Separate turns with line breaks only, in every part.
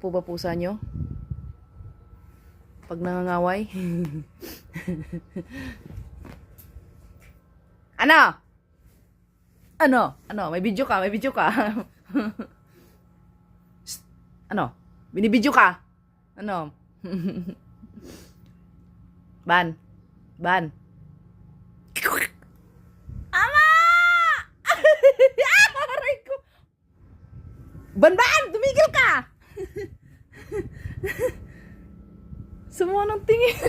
po ba pusa nyo? Pag nangangaway? ano? Ano? Ano? May video ka? May video ka? Ano? Binibidyo ka? Ano? Ban. Ban. Ama! Aray ko. Ban, ban! Tumigil ka! Sumuha ng tingin.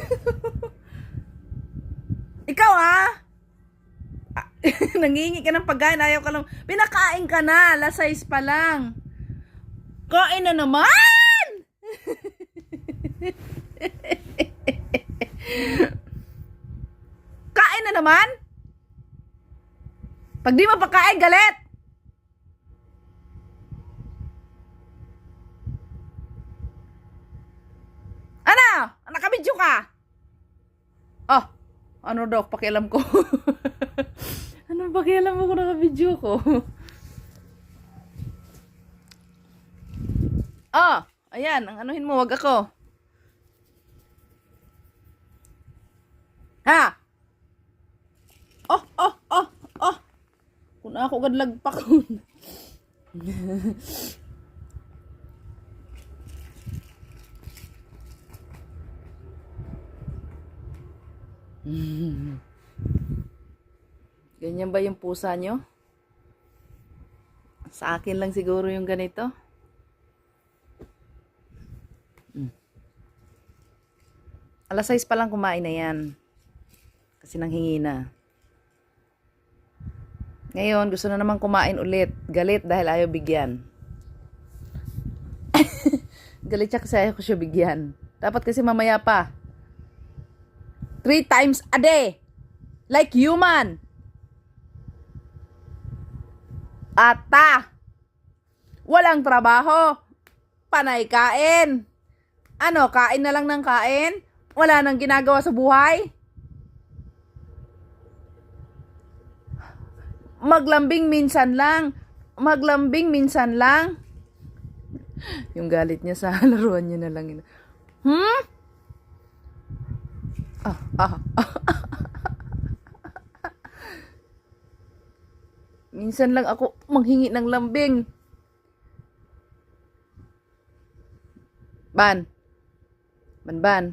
Ikaw ah! Ah, Nangingi ka ng pagkain, ayaw ka lang. Pinakain ka na, last size pa lang. Kain na naman! Kain na naman? Pag di mo pagkain, galit! Ano? Nakabidyo ka? Oh, ano daw, pakialam ko. ano pakialam mo kung nakabidyo ko? oh, ayan, ang anuhin mo, wag ako. Ha? Oh, oh, oh, oh. Kung ako gadlagpak ko. Ganyan ba yung pusa nyo? Sa akin lang siguro yung ganito. Mm. Alas 6 pa lang kumain na yan. Kasi nanghingi na. Ngayon, gusto na naman kumain ulit. Galit dahil ayaw bigyan. Galit siya kasi ayaw ko siya bigyan. Dapat kasi mamaya pa. Three times a day. Like human. Ata. Walang trabaho. Panay kain. Ano, kain na lang ng kain? Wala nang ginagawa sa buhay? Maglambing minsan lang. Maglambing minsan lang. Yung galit niya sa laruan niya na lang. Hmm? Ah, ah. Minsan lang ako manghingi ng lambing. Ban. Ban ban.